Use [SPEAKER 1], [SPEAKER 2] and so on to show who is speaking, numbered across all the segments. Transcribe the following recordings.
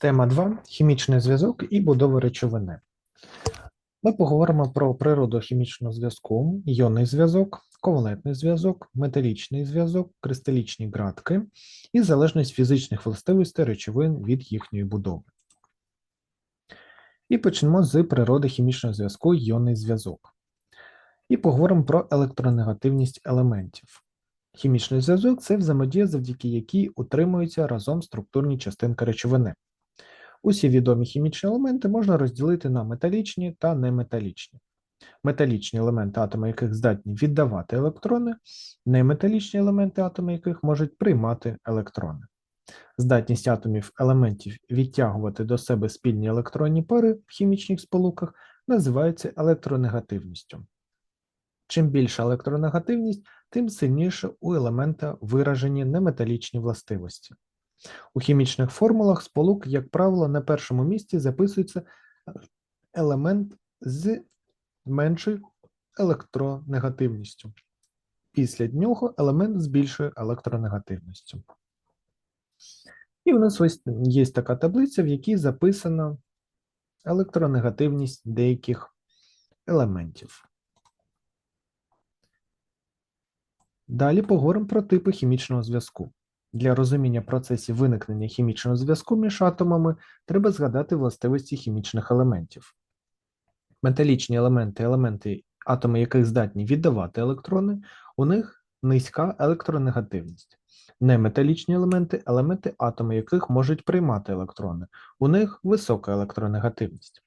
[SPEAKER 1] Тема 2. Хімічний зв'язок і будова речовини. Ми поговоримо про природу хімічного зв'язку, іонний зв'язок, ковалентний зв'язок, металічний зв'язок, кристалічні ґратки і залежність фізичних властивостей речовин від їхньої будови. І почнемо з природи хімічного зв'язку іонний зв'язок. І поговоримо про електронегативність елементів. Хімічний зв'язок це взаємодія, завдяки якій утримуються разом структурні частинки речовини. Усі відомі хімічні елементи можна розділити на металічні та неметалічні. Металічні елементи, атоми яких здатні віддавати електрони, неметалічні елементи, атоми яких можуть приймати електрони. Здатність атомів елементів відтягувати до себе спільні електронні пари в хімічних сполуках називається електронегативністю. Чим більша електронегативність, тим сильніше у елемента виражені неметалічні властивості. У хімічних формулах сполук, як правило, на першому місці записується елемент з меншою електронегативністю. Після нього елемент з більшою електронегативністю. І у нас ось є така таблиця, в якій записана електронегативність деяких елементів. Далі поговоримо про типи хімічного зв'язку. Для розуміння процесів виникнення хімічного зв'язку між атомами треба згадати властивості хімічних елементів. Металічні елементи, елементи, атоми яких здатні віддавати електрони, у них низька електронегативність. Неметалічні елементи, елементи, атоми яких можуть приймати електрони, у них висока електронегативність.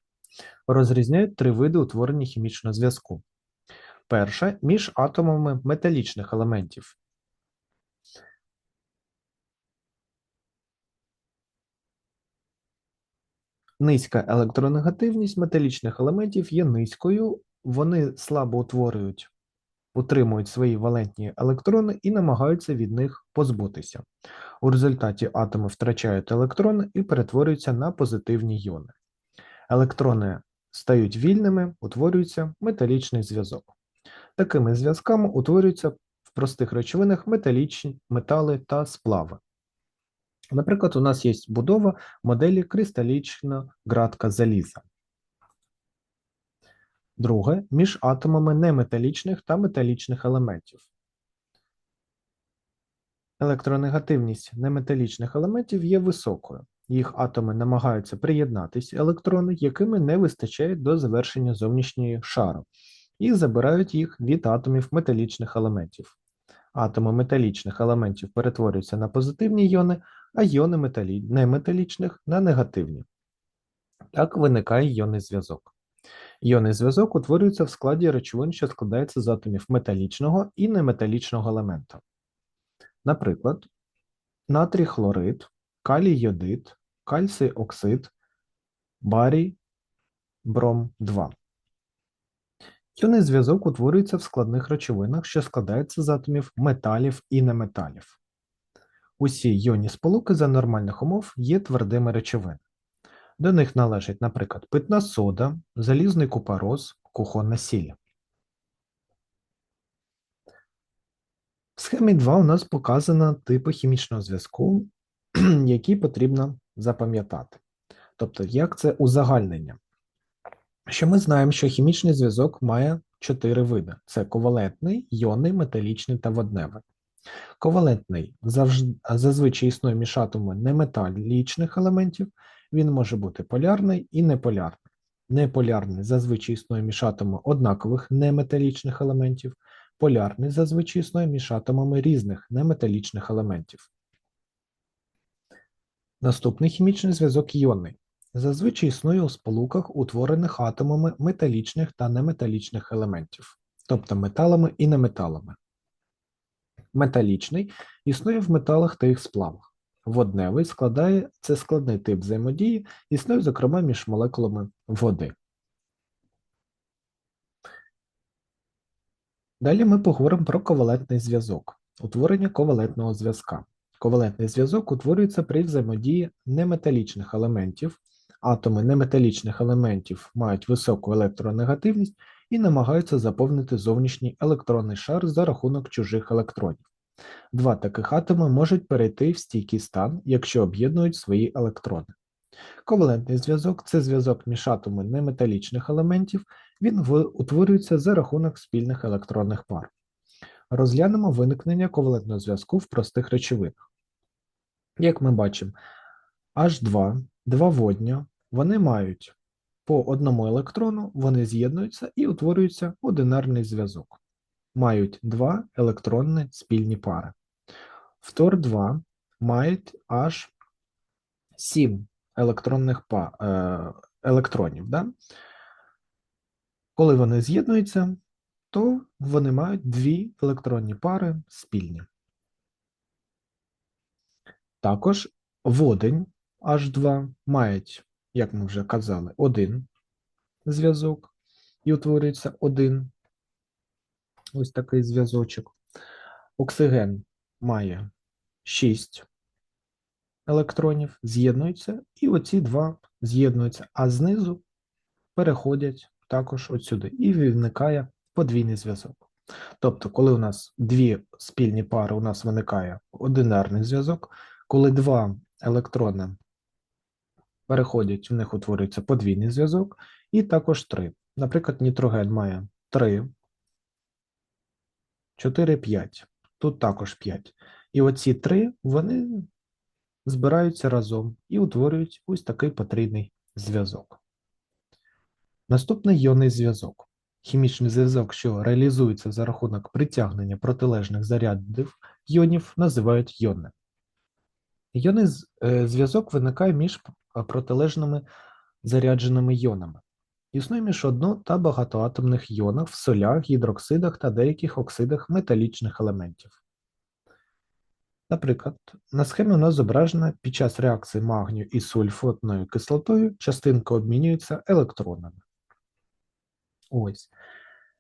[SPEAKER 1] Розрізняють три види утворення хімічного зв'язку. Перше між атомами металічних елементів. Низька електронегативність металічних елементів є низькою, вони слабо утворюють, утримують свої валентні електрони і намагаються від них позбутися. У результаті атоми втрачають електрони і перетворюються на позитивні йони. Електрони стають вільними, утворюється металічний зв'язок. Такими зв'язками утворюються в простих речовинах металічні метали та сплави. Наприклад, у нас є будова моделі кристалічна ґратка заліза. Друге між атомами неметалічних та металічних елементів. Електронегативність неметалічних елементів є високою. Їх атоми намагаються приєднатися електрони, якими не вистачає до завершення зовнішньої шару, і забирають їх від атомів металічних елементів. Атоми металічних елементів перетворюються на позитивні іони, а металі... неметалічних на негативні. Так виникає іонний зв'язок. Іонний зв'язок утворюється в складі речовин, що складається з атомів металічного і неметалічного елемента. Наприклад, натрій хлорид, калій йодид, кальцій оксид, барій, бром 2. Іонний зв'язок утворюється в складних речовинах, що складаються з атомів металів і неметалів. Усі йонні сполуки за нормальних умов є твердими речовинами. До них належать, наприклад, питна сода, залізний купороз, кухонна сіль. В схемі 2 у нас показано типи хімічного зв'язку, які потрібно запам'ятати. Тобто, як це узагальнення. Що ми знаємо, що хімічний зв'язок має чотири види: це ковалентний, йонний, металічний та водневий. Ковалентний зазвичай існує між атомами неметалічних елементів, він може бути полярний і неполярний. Неполярний зазвичай існує між атомами однакових неметалічних елементів, полярний зазвичай існує між атомами різних неметалічних елементів. Наступний хімічний зв'язок іонний. Зазвичай існує у сполуках, утворених атомами металічних та неметалічних елементів, тобто металами і неметалами. Металічний існує в металах та їх сплавах. Водневий складає це складний тип взаємодії, існує, зокрема, між молекулами води. Далі ми поговоримо про ковалентний зв'язок, утворення ковалентного зв'язка. Ковалентний зв'язок утворюється при взаємодії неметалічних елементів. Атоми неметалічних елементів мають високу електронегативність і намагаються заповнити зовнішній електронний шар за рахунок чужих електронів. Два таких атоми можуть перейти в стійкий стан, якщо об'єднують свої електрони. Ковалентний зв'язок це зв'язок між атомами неметалічних елементів. Він утворюється за рахунок спільних електронних пар. Розглянемо виникнення ковалентного зв'язку в простих речовинах. Як ми бачимо, H2, два водня, вони мають по одному електрону, вони з'єднуються і утворюється одинарний зв'язок. Мають два електронні спільні пари. Втор 2 мають аж 7 електронних па, е, електронів. Да? Коли вони з'єднуються, то вони мають дві електронні пари спільні. Також водень H2 мають, як ми вже казали, один зв'язок і утворюється один ось такий зв'язочок. Оксиген має 6 електронів, з'єднуються, і оці два з'єднуються, а знизу переходять також от сюди, і виникає подвійний зв'язок. Тобто, коли у нас дві спільні пари, у нас виникає одинарний зв'язок, коли два електрони переходять, у них утворюється подвійний зв'язок, і також три. Наприклад, нітроген має 3, 4, 5. Тут також 5. І оці три, вони збираються разом і утворюють ось такий потрійний зв'язок. Наступний йонний зв'язок. Хімічний зв'язок, що реалізується за рахунок притягнення протилежних зарядів йонів, називають йонним. Йонний е, зв'язок виникає між протилежними зарядженими йонами. Існує між одно- та багатоатомних йонах в солях, гідроксидах та деяких оксидах металічних елементів. Наприклад, на схемі у нас зображено під час реакції магнію із сульфотною кислотою частинка обмінюється електронами. Ось.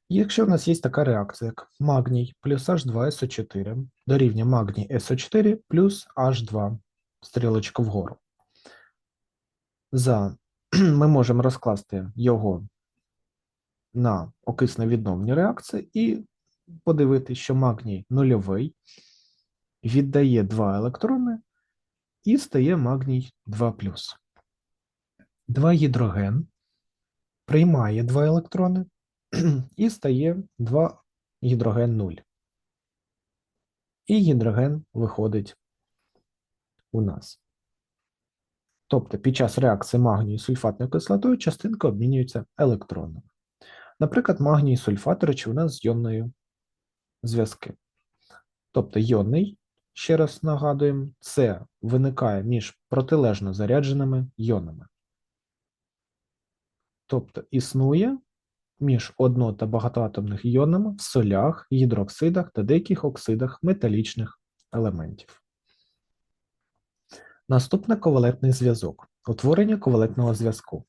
[SPEAKER 1] Якщо у нас є така реакція, як магній плюс H2SO4 дорівнює магній SO4 плюс H2, стрілочка вгору. За, ми можемо розкласти його на окисно-відновні реакції і подивитися, що магній нульовий віддає 2 електрони і стає магній 2 2 гідроген приймає 2 електрони і стає 2 гідроген 0. І гідроген виходить у нас. Тобто під час реакції магнію сульфатною кислотою частинка обмінюється електронами. Наприклад, магній сульфат речовина з йонною зв'язки. Тобто йонний, ще раз нагадуємо, це виникає між протилежно зарядженими йонами. Тобто існує між одно- та багатоатомних йонами в солях, гідроксидах та деяких оксидах металічних елементів. Наступне ковалентний зв'язок. Утворення ковалентного зв'язку.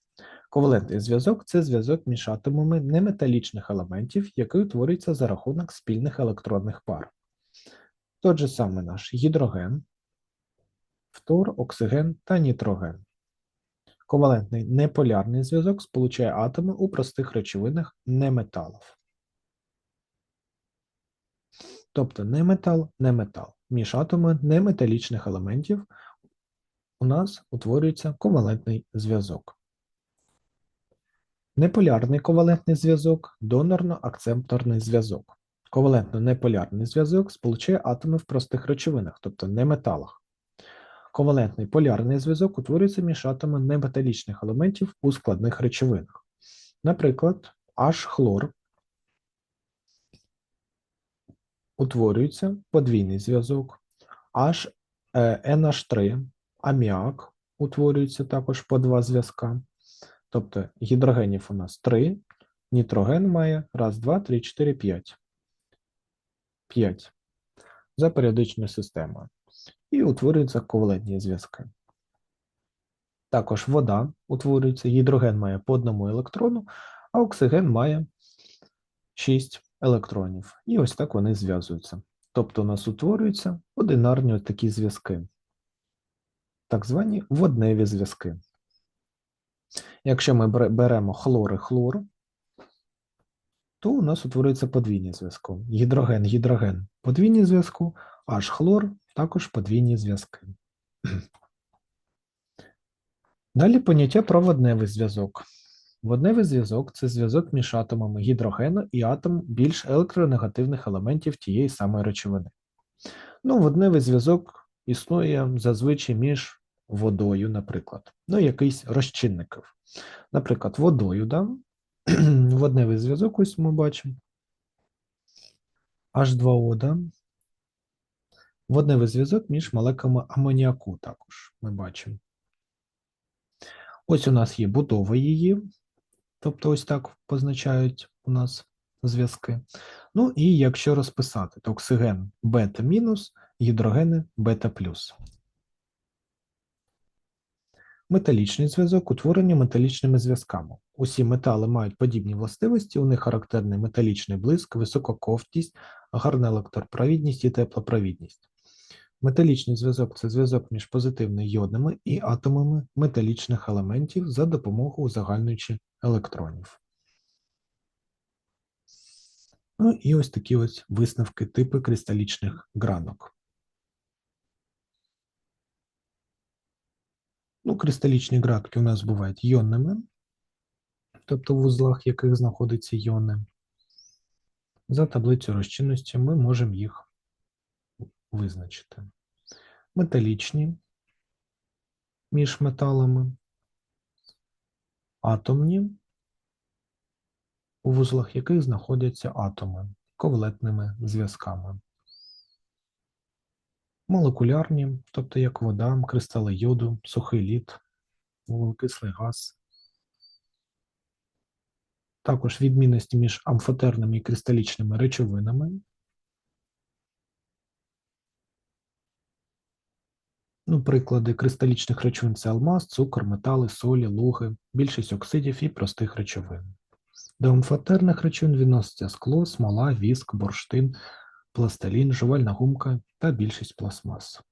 [SPEAKER 1] Ковалентний зв'язок це зв'язок між атомами неметалічних елементів, який утворюється за рахунок спільних електронних пар. Тот же самий наш гідроген, фтор, оксиген та нітроген. Ковалентний неполярний зв'язок сполучає атоми у простих речовинах неметалів. Тобто не метал, не метал. Між атоми неметалічних елементів у нас утворюється ковалентний зв'язок. Неполярний ковалентний зв'язок донорно-акцепторний зв'язок. Ковалентно-неполярний зв'язок сполучає атоми в простих речовинах, тобто неметалах. Ковалентний полярний зв'язок утворюється між атомами неметалічних елементів у складних речовинах. Наприклад, H-хлор утворюється подвійний зв'язок, H, е, NH3, аміак утворюється також по два зв'язка. Тобто гідрогенів у нас 3, нітроген має 1, 2, 3, 4, 5. 5 за періодичною системою. І утворюються ковалентні зв'язки. Також вода утворюється, гідроген має по одному електрону, а оксиген має 6 електронів. І ось так вони зв'язуються. Тобто у нас утворюються одинарні такі зв'язки, так звані водневі зв'язки. Якщо ми беремо хлор і хлор, то у нас утворюється подвійні зв'язку. Гідроген, гідроген подвійні зв'язку, аж хлор також подвійні зв'язки. Далі поняття про водневий зв'язок. Водневий зв'язок це зв'язок між атомами гідрогену і атом більш електронегативних елементів тієї самої речовини. Ну, водневий зв'язок існує зазвичай між водою, наприклад, ну, якийсь розчинників. Наприклад, водою, да? водневий зв'язок, ось ми бачимо. H2O, да? Водневий зв'язок між молекулами амоніаку також ми бачимо. Ось у нас є будова її, тобто ось так позначають у нас зв'язки. Ну і якщо розписати, то оксиген бета мінус, гідрогени бета плюс. Металічний зв'язок утворення металічними зв'язками. Усі метали мають подібні властивості, у них характерний металічний блиск, висока ковтість, гарна електропровідність і теплопровідність. Металічний зв'язок це зв'язок між позитивно йодними і атомами металічних елементів за допомогою узагальнюючих електронів. Ну і ось такі ось висновки типи кристалічних гранок. Ну, кристалічні градки у нас бувають йонними, тобто в вузлах яких знаходяться йони. За таблицю розчинності ми можемо їх визначити. Металічні між металами, атомні, у вузлах яких знаходяться атоми ковалентними зв'язками. Молекулярні, тобто як вода, кристали йоду, сухий лід, вуглекислий газ. Також відмінності між амфотерними і кристалічними речовинами. Ну, Приклади кристалічних речовин це алмаз, цукор, метали, солі, луги, більшість оксидів і простих речовин. До амфотерних речовин відносяться скло, смола, віск, бурштин, пластилін, жувальна гумка та більшість пластмас.